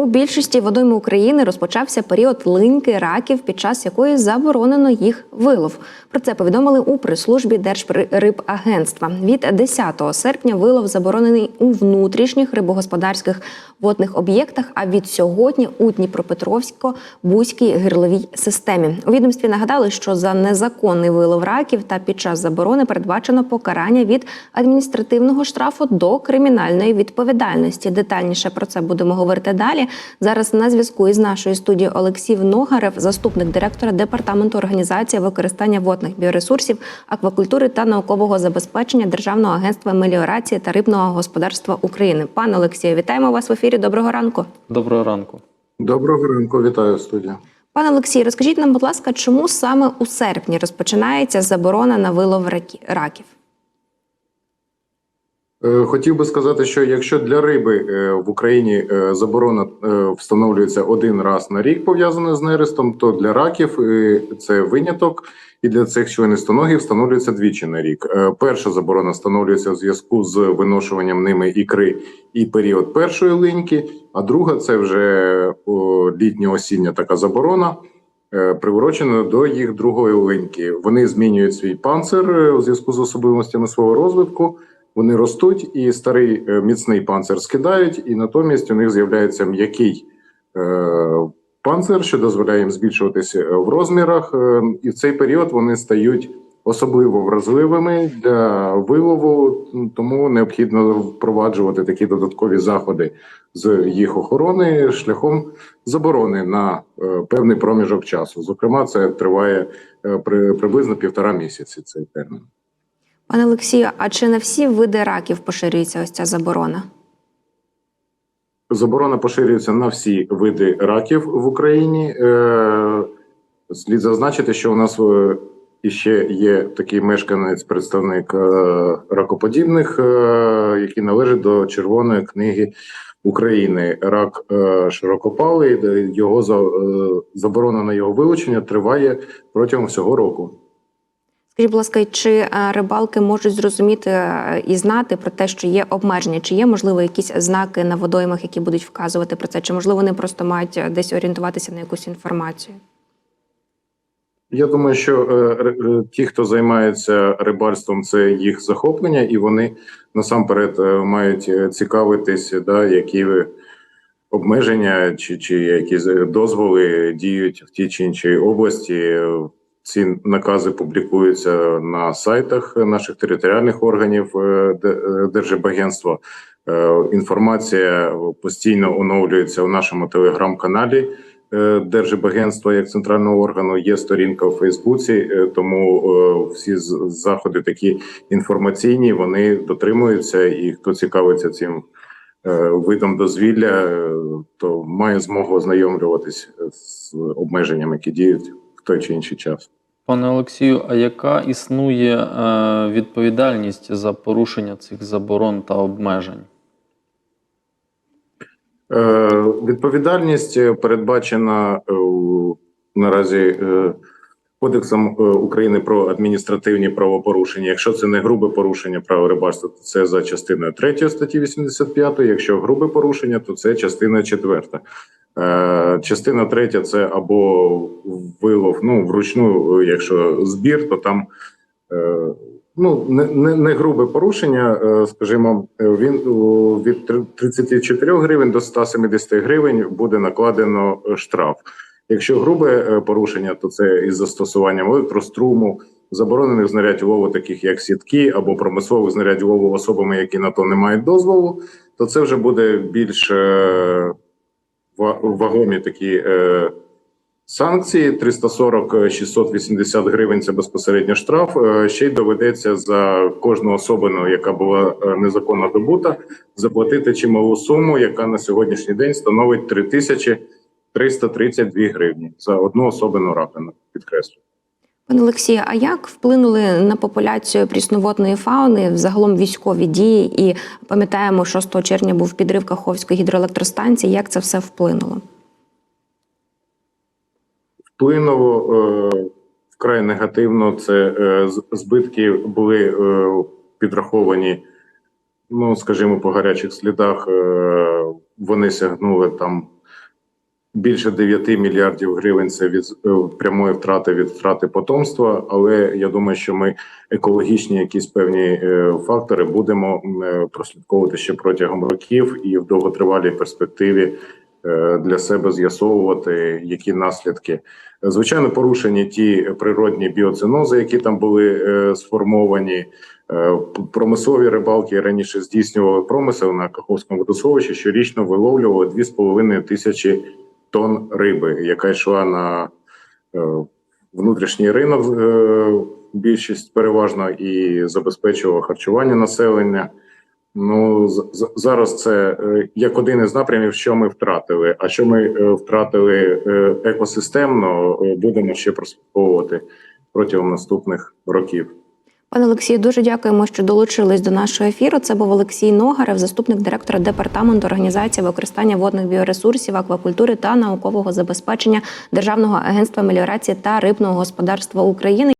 У більшості водойм України розпочався період линьки раків, під час якої заборонено їх вилов. Про це повідомили у прес-службі Держрибагентства. Від 10 серпня вилов заборонений у внутрішніх рибогосподарських водних об'єктах. А від сьогодні у Дніпропетровсько-Бузькій гирловій системі. У відомстві нагадали, що за незаконний вилов раків та під час заборони передбачено покарання від адміністративного штрафу до кримінальної відповідальності. Детальніше про це будемо говорити далі. Зараз на зв'язку із нашою студією Олексій Вногарев, заступник директора департаменту організації використання водних біоресурсів, аквакультури та наукового забезпечення Державного агентства меліорації та рибного господарства України. Пане Олексію, вітаємо вас в ефірі. Доброго ранку. Доброго ранку. Доброго ранку, вітаю студія. Пане Олексій, розкажіть нам, будь ласка, чому саме у серпні розпочинається заборона на вилов ракі- раків? Е, Хотів би сказати, що якщо для риби е, в Україні е, заборона встановлюється один раз на рік пов'язана з нерестом, то для раків це виняток, і для цих членистоногів встановлюється двічі на рік. Перша заборона встановлюється в зв'язку з виношуванням ними ікри і період першої линьки, а друга це вже літньо-осіння така заборона. Приурочена до їх другої линьки. Вони змінюють свій панцир у зв'язку з особливостями свого розвитку. Вони ростуть, і старий е, міцний панцир скидають, і натомість у них з'являється м'який е, панцир, що дозволяє їм збільшуватися в розмірах. Е, і в цей період вони стають особливо вразливими для вилову, тому необхідно впроваджувати такі додаткові заходи з їх охорони шляхом заборони на е, певний проміжок часу. Зокрема, це триває е, при, приблизно півтора місяці. Цей термін. Пане Олексію, а чи на всі види раків поширюється ось ця заборона? Заборона поширюється на всі види раків в Україні. Е, Слід зазначити, що у нас е, іще є такий мешканець, представник е, ракоподібних, який належить до Червоної книги України. Рак широкопалий, його заборона на його вилучення триває протягом всього року. Скажіть, будь ласка, чи е, рибалки можуть зрозуміти е, і знати про те, що є обмеження? Чи є можливо якісь знаки на водоймах, які будуть вказувати про це? Чи можливо вони просто мають е, десь орієнтуватися на якусь інформацію? Я думаю, що е, ті, хто займається рибальством, це їх захоплення, і вони насамперед мають цікавитись, да, які обмеження чи, чи якісь дозволи діють в тій чи іншій області. Ці накази публікуються на сайтах наших територіальних органів е, е, Держибагентства. Е, Інформація постійно оновлюється у нашому телеграм-каналі. Держибагентства як центрального органу є сторінка у Фейсбуці, тому всі заходи такі інформаційні вони дотримуються, і хто цікавиться цим видом дозвілля, то має змогу ознайомлюватись з обмеженнями, які діють в той чи інший час. Пане Олексію, а яка існує е, відповідальність за порушення цих заборон та обмежень? Е, Відповідальність передбачена е, наразі Кодексом України про адміністративні правопорушення. Якщо це не грубе порушення права рибальства, то це за частиною 3 статті 85. Якщо грубе порушення, то це частина 4. Е, Частина 3 – це або вилов, ну вручну, е, якщо збір, то там е, ну не, не, не грубе порушення, е, скажімо, він від 34 гривень до 170 гривень буде накладено штраф. Якщо грубе порушення, то це із застосуванням електроструму, заборонених знарядь лову, таких як сітки, або промислових знарядь лову особами, які на то не мають дозволу, то це вже буде більш вагомі такі санкції. 340-680 гривень це безпосередньо штраф. Е, Ще й доведеться за кожну особину, яка була е, незаконно добута, заплатити чималу суму, яка на сьогоднішній день становить 3332 гривні за одну особину ракану. Підкреслю. Пане Олексію, а як вплинули на популяцію прісноводної фауни загалом військові дії? І пам'ятаємо, 6 червня був підрив Каховської гідроелектростанції. Як це все вплинуло? Вплинуло е, вкрай негативно. Це е, збитки були е, підраховані, ну скажімо, по гарячих слідах. Вони сягнули там більше 9 мільярдів гривень це від прямої втрати від втрати потомства. Але я думаю, що ми екологічні якісь певні фактори будемо прослідковувати ще протягом років і в довготривалій перспективі для себе з'ясовувати, які наслідки. Звичайно, порушені ті природні біоцинози, які там були е, сформовані. Е, Промислові рибалки раніше здійснювали промисел на Каховському водосховищі, щорічно виловлювали 2,5 тисячі тонн риби, яка йшла на е, внутрішній ринок, е, більшість переважно і забезпечувала харчування населення. Ну зараз це е, як один із напрямів, що ми втратили. А що ми е, втратили е, екосистемно, будемо ще прослідковувати протягом наступних років. Пане Олексію, дуже дякуємо, що долучились до нашого ефіру. Це був Олексій Ногарев, заступник директора департаменту організації використання водних біоресурсів, аквакультури та наукового забезпечення Державного агентства меліорації та рибного господарства України.